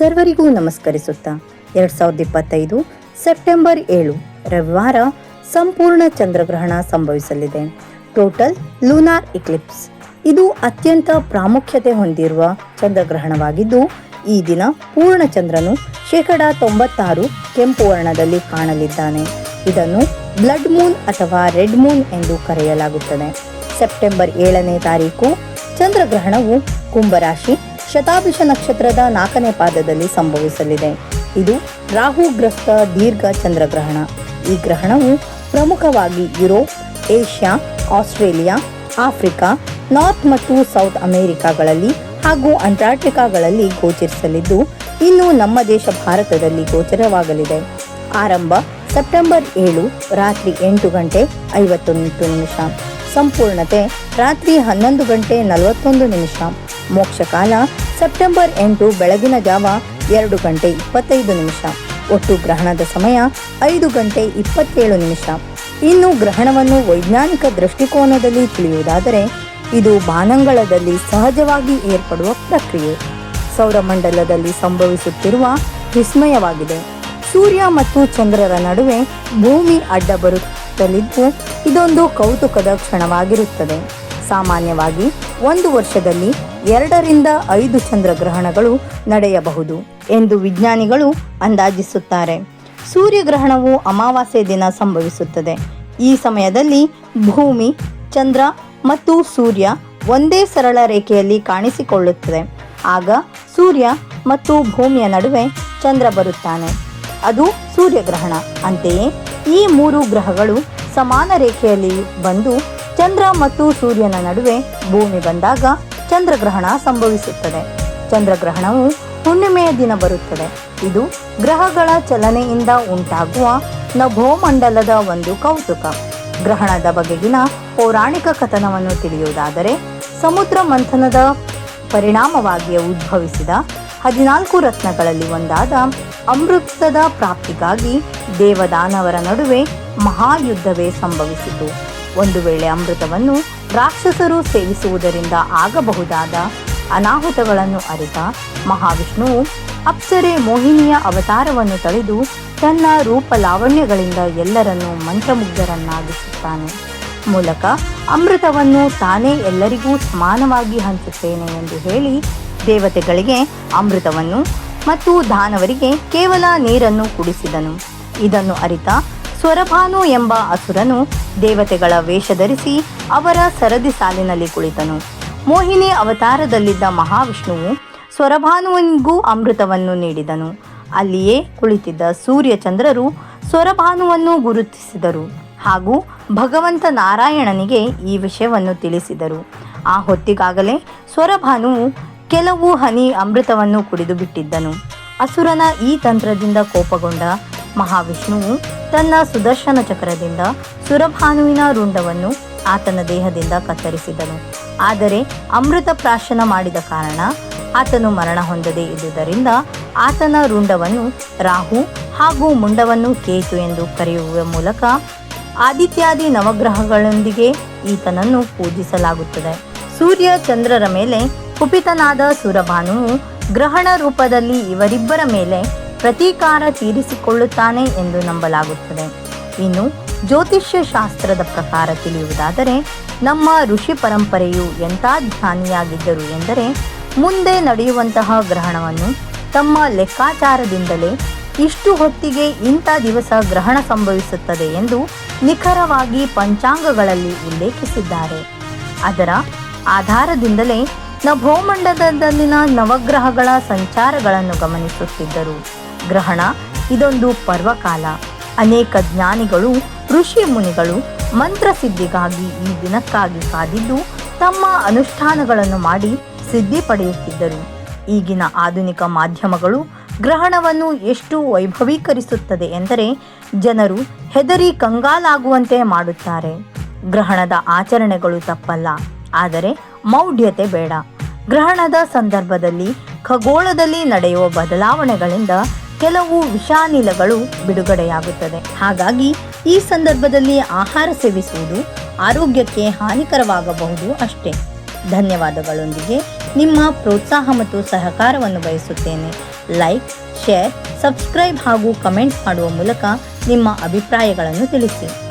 ಸರ್ವರಿಗೂ ನಮಸ್ಕರಿಸುತ್ತಾ ಎರಡ್ ಸಾವಿರದ ಇಪ್ಪತ್ತೈದು ಸೆಪ್ಟೆಂಬರ್ ಏಳು ರವಿವಾರ ಸಂಪೂರ್ಣ ಚಂದ್ರಗ್ರಹಣ ಸಂಭವಿಸಲಿದೆ. Total lunar eclipse. ಇದು ಅತ್ಯಂತ ಪ್ರಾಮುಖ್ಯತೆ ಹೊಂದಿರುವ ಚಂದ್ರಗ್ರಹಣವಾಗಿದ್ದು, ಈ ದಿನ ಪೂರ್ಣ ಚಂದ್ರನು ಶೇಕಡ ತೊಂಬತ್ತಾರು ಕೆಂಪು ವರ್ಣದಲ್ಲಿ ಕಾಣಲಿದ್ದಾನೆ. ಇದನ್ನು ಬ್ಲಡ್ ಮೂನ್ ಅಥವಾ ರೆಡ್ ಮೂನ್ ಎಂದು ಕರೆಯಲಾಗುತ್ತದೆ. ಸೆಪ್ಟೆಂಬರ್ ಏಳನೇ ತಾರೀಕು ಚಂದ್ರಗ್ರಹಣವು ಕುಂಭರಾಶಿ ಶತಾಭಿಷ ನಕ್ಷತ್ರದ ನಾಲ್ಕನೇ ಪಾದದಲ್ಲಿ ಸಂಭವಿಸಲಿದೆ. ಇದು ರಾಹುಗ್ರಸ್ತ ದೀರ್ಘ ಚಂದ್ರಗ್ರಹಣ. ಈ ಗ್ರಹಣವು ಪ್ರಮುಖವಾಗಿ Europe, Asia, Australia, Africa, North ಮತ್ತು ಸೌತ್ ಅಮೆರಿಕಾಗಳಲ್ಲಿ ಹಾಗೂ ಅಂಟಾರ್ಟಿಕಾಗಳಲ್ಲಿ ಗೋಚರಿಸಲಿದ್ದು, ಇನ್ನು ನಮ್ಮ ದೇಶ ಭಾರತದಲ್ಲಿ ಗೋಚರವಾಗಲಿದೆ. ಆರಂಭ ಸೆಪ್ಟೆಂಬರ್ ಏಳು, ರಾತ್ರಿ ಎಂಟು ಗಂಟೆ ಐವತ್ತೊಂದು ನಿಮಿಷ. ಸಂಪೂರ್ಣತೆ ರಾತ್ರಿ ಹನ್ನೊಂದು ಗಂಟೆ ನಲವತ್ತೊಂದು ನಿಮಿಷ. ಮೋಕ್ಷಕಾಲ ಸೆಪ್ಟೆಂಬರ್ ಎಂಟು ಬೆಳಗಿನ ಜಾವ ಎರಡು ಗಂಟೆ ಇಪ್ಪತ್ತೈದು ನಿಮಿಷ. ಒಟ್ಟು ಗ್ರಹಣದ ಸಮಯ ಐದು ಗಂಟೆ ಇಪ್ಪತ್ತೇಳು ನಿಮಿಷ. ಇನ್ನು ಗ್ರಹಣವನ್ನು ವೈಜ್ಞಾನಿಕ ದೃಷ್ಟಿಕೋನದಲ್ಲಿ ತಿಳಿಯುವುದಾದರೆ, ಇದು ಬಾನಂಗಳದಲ್ಲಿ ಸಹಜವಾಗಿ ಏರ್ಪಡುವ ಪ್ರಕ್ರಿಯೆ. ಸೌರಮಂಡಲದಲ್ಲಿ ಸಂಭವಿಸುತ್ತಿರುವ ವಿಸ್ಮಯವಾಗಿದೆ. ಸೂರ್ಯ ಮತ್ತು ಚಂದ್ರರ ನಡುವೆ ಭೂಮಿ ಅಡ್ಡ ಬರುತ್ತಲಿದ್ದು ಇದೊಂದು ಕೌತುಕದ ಕ್ಷಣವಾಗಿರುತ್ತದೆ. ಸಾಮಾನ್ಯವಾಗಿ ಒಂದು ವರ್ಷದಲ್ಲಿ ಎರಡರಿಂದ ಐದು ಚಂದ್ರಗ್ರಹಣಗಳು ನಡೆಯಬಹುದು ಎಂದು ವಿಜ್ಞಾನಿಗಳು ಅಂದಾಜಿಸುತ್ತಾರೆ. ಸೂರ್ಯಗ್ರಹಣವು ಅಮಾವಾಸ್ಯೆ ದಿನ ಸಂಭವಿಸುತ್ತದೆ. ಈ ಸಮಯದಲ್ಲಿ ಭೂಮಿ, ಚಂದ್ರ ಮತ್ತು ಸೂರ್ಯ ಒಂದೇ ಸರಳ ರೇಖೆಯಲ್ಲಿ ಕಾಣಿಸಿಕೊಳ್ಳುತ್ತದೆ. ಆಗ ಸೂರ್ಯ ಮತ್ತು ಭೂಮಿಯ ನಡುವೆ ಚಂದ್ರ ಬರುತ್ತಾನೆ. ಅದು ಸೂರ್ಯಗ್ರಹಣ. ಅಂತೆಯೇ ಈ ಮೂರು ಗ್ರಹಗಳು ಸಮಾನ ರೇಖೆಯಲ್ಲಿ ಬಂದು ಚಂದ್ರ ಮತ್ತು ಸೂರ್ಯನ ನಡುವೆ ಭೂಮಿ ಬಂದಾಗ ಚಂದ್ರಗ್ರಹಣ ಸಂಭವಿಸುತ್ತದೆ. ಚಂದ್ರಗ್ರಹಣವು ಹುಣ್ಣಿಮೆಯ ದಿನ ಬರುತ್ತದೆ. ಇದು ಗ್ರಹಗಳ ಚಲನೆಯಿಂದ ಉಂಟಾಗುವ ನಭೋಮಂಡಲದ ಒಂದು ಕೌತುಕ. ಗ್ರಹಣದ ಬಗೆಗಿನ ಪೌರಾಣಿಕ ಕಥನವನ್ನು ತಿಳಿಯುವುದಾದರೆ, ಸಮುದ್ರ ಮಂಥನದ ಪರಿಣಾಮವಾಗಿ ಉದ್ಭವಿಸಿದ ಹದಿನಾಲ್ಕು ರತ್ನಗಳಲ್ಲಿ ಒಂದಾದ ಅಮೃತದ ಪ್ರಾಪ್ತಿಗಾಗಿ ದೇವದಾನವರ ನಡುವೆ ಮಹಾಯುದ್ಧವೇ ಸಂಭವಿಸಿತು. ಒಂದು ವೇಳೆ ಅಮೃತವನ್ನು ರಾಕ್ಷಸರು ಸೇವಿಸುವುದರಿಂದ ಆಗಬಹುದಾದ ಅನಾಹುತಗಳನ್ನು ಅರಿತ ಮಹಾವಿಷ್ಣುವು ಅಪ್ಸರೆ ಮೋಹಿನಿಯ ಅವತಾರವನ್ನು ತಳೆದು ತನ್ನ ರೂಪ ಲಾವಣ್ಯಗಳಿಂದ ಎಲ್ಲರನ್ನೂ ಮಂತ್ರಮುಗ್ಧರನ್ನಾಗಿಸುತ್ತಾನೆ. ಮೂಲಕ ಅಮೃತವನ್ನು ತಾನೇ ಎಲ್ಲರಿಗೂ ಸಮಾನವಾಗಿ ಹಂಚುತ್ತೇನೆ ಎಂದು ಹೇಳಿ ದೇವತೆಗಳಿಗೆ ಅಮೃತವನ್ನು ಮತ್ತು ದಾನವರಿಗೆ ಕೇವಲ ನೀರನ್ನು ಕುಡಿಸಿದನು. ಇದನ್ನು ಅರಿತ ಸ್ವರಭಾನು ಎಂಬ ಅಸುರನು ದೇವತೆಗಳ ವೇಷ ಧರಿಸಿ ಅವರ ಸರದಿ ಸಾಲಿನಲ್ಲಿ ಕುಳಿತನು. ಮೋಹಿನಿ ಅವತಾರದಲ್ಲಿದ್ದ ಮಹಾವಿಷ್ಣುವು ಸ್ವರಭಾನುವಿಗೂ ಅಮೃತವನ್ನು ನೀಡಿದನು. ಅಲ್ಲಿಯೇ ಕುಳಿತಿದ್ದ ಸೂರ್ಯಚಂದ್ರರು ಸ್ವರಭಾನುವನ್ನು ಗುರುತಿಸಿದರು ಹಾಗೂ ಭಗವಂತ ನಾರಾಯಣನಿಗೆ ಈ ವಿಷಯವನ್ನು ತಿಳಿಸಿದರು. ಆ ಹೊತ್ತಿಗಾಗಲೇ ಸ್ವರಭಾನುವು ಕೆಲವು ಹನಿ ಅಮೃತವನ್ನು ಕುಡಿದು ಬಿಟ್ಟಿದ್ದನು. ಅಸುರನ ಈ ತಂತ್ರದಿಂದ ಕೋಪಗೊಂಡ ಮಹಾವಿಷ್ಣುವು ತನ್ನ ಸುದರ್ಶನ ಚಕ್ರದಿಂದ ಸುರಭಾನುವಿನ ರುಂಡವನ್ನು ಆತನ ದೇಹದಿಂದ ಕತ್ತರಿಸಿದನು. ಆದರೆ ಅಮೃತ ಪ್ರಾಶನ ಮಾಡಿದ ಕಾರಣ ಆತನು ಮರಣ ಹೊಂದದೇ ಇದ್ದುದರಿಂದ ಆತನ ರುಂಡವನ್ನು ರಾಹು ಹಾಗೂ ಮುಂಡವನ್ನು ಕೇತು ಎಂದು ಕರೆಯುವ ಮೂಲಕ ಆದಿತ್ಯಾದಿ ನವಗ್ರಹಗಳೊಂದಿಗೆ ಈತನನ್ನು ಪೂಜಿಸಲಾಗುತ್ತದೆ. ಸೂರ್ಯ ಚಂದ್ರರ ಮೇಲೆ ಕುಪಿತನಾದ ಸುರಭಾನುವು ಗ್ರಹಣ ರೂಪದಲ್ಲಿ ಇವರಿಬ್ಬರ ಮೇಲೆ ಪ್ರತೀಕಾರ ತೀರಿಸಿಕೊಳ್ಳುತ್ತಾನೆ ಎಂದು ನಂಬಲಾಗುತ್ತದೆ. ಇನ್ನು ಜ್ಯೋತಿಷ್ಯ ಶಾಸ್ತ್ರದ ಪ್ರಕಾರ ತಿಳಿಯುವುದಾದರೆ, ನಮ್ಮ ಋಷಿ ಪರಂಪರೆಯು ಎಂಥ ಧ್ಯಾನಿಯಾಗಿದ್ದರು ಎಂದರೆ, ಮುಂದೆ ನಡೆಯುವಂತಹ ಗ್ರಹಣವನ್ನು ತಮ್ಮ ಲೆಕ್ಕಾಚಾರದಿಂದಲೇ ಇಷ್ಟು ಹೊತ್ತಿಗೆ ಇಂಥ ದಿವಸ ಗ್ರಹಣ ಸಂಭವಿಸುತ್ತದೆ ಎಂದು ನಿಖರವಾಗಿ ಪಂಚಾಂಗಗಳಲ್ಲಿ ಉಲ್ಲೇಖಿಸಿದ್ದಾರೆ. ಅದರ ಆಧಾರದಿಂದಲೇ ನಭೋಮಂಡಲದಲ್ಲಿನ ನವಗ್ರಹಗಳ ಸಂಚಾರಗಳನ್ನು ಗಮನಿಸುತ್ತಿದ್ದರು. ಗ್ರಹಣ, ಇದೊಂದು ಪರ್ವಕಾಲ. ಅನೇಕ ಜ್ಞಾನಿಗಳು, ಋಷಿ ಮುನಿಗಳು ಮಂತ್ರಸಿದ್ಧಿಗಾಗಿ ಈ ದಿನಕ್ಕಾಗಿ ಕಾದಿದ್ದು ತಮ್ಮ ಅನುಷ್ಠಾನಗಳನ್ನು ಮಾಡಿ ಸಿದ್ಧಿ ಪಡೆಯುತ್ತಿದ್ದರು. ಈಗಿನ ಆಧುನಿಕ ಮಾಧ್ಯಮಗಳು ಗ್ರಹಣವನ್ನು ಎಷ್ಟು ವೈಭವೀಕರಿಸುತ್ತದೆ ಎಂದರೆ ಜನರು ಹೆದರಿ ಕಂಗಾಲಾಗುವಂತೆ ಮಾಡುತ್ತಾರೆ. ಗ್ರಹಣದ ಆಚರಣೆಗಳು ತಪ್ಪಲ್ಲ. ಆದರೆ ಮೌಢ್ಯತೆ ಬೇಡ. ಗ್ರಹಣದ ಸಂದರ್ಭದಲ್ಲಿ ಖಗೋಳದಲ್ಲಿ ನಡೆಯುವ ಬದಲಾವಣೆಗಳಿಂದ ಕೆಲವು ವಿಷಾನಿಲಗಳು ಬಿಡುಗಡೆಯಾಗುತ್ತದೆ. ಹಾಗಾಗಿ ಈ ಸಂದರ್ಭದಲ್ಲಿ ಆಹಾರ ಸೇವಿಸುವುದು ಆರೋಗ್ಯಕ್ಕೆ ಹಾನಿಕರವಾಗಬಹುದು ಅಷ್ಟೇ. ಧನ್ಯವಾದಗಳೊಂದಿಗೆ ನಿಮ್ಮ ಪ್ರೋತ್ಸಾಹ ಮತ್ತು ಸಹಕಾರವನ್ನು ಬಯಸುತ್ತೇನೆ. ಲೈಕ್, ಶೇರ್, ಸಬ್ಸ್ಕ್ರೈಬ್ ಹಾಗೂ ಕಮೆಂಟ್ ಮಾಡುವ ಮೂಲಕ ನಿಮ್ಮ ಅಭಿಪ್ರಾಯಗಳನ್ನು ತಿಳಿಸಿ.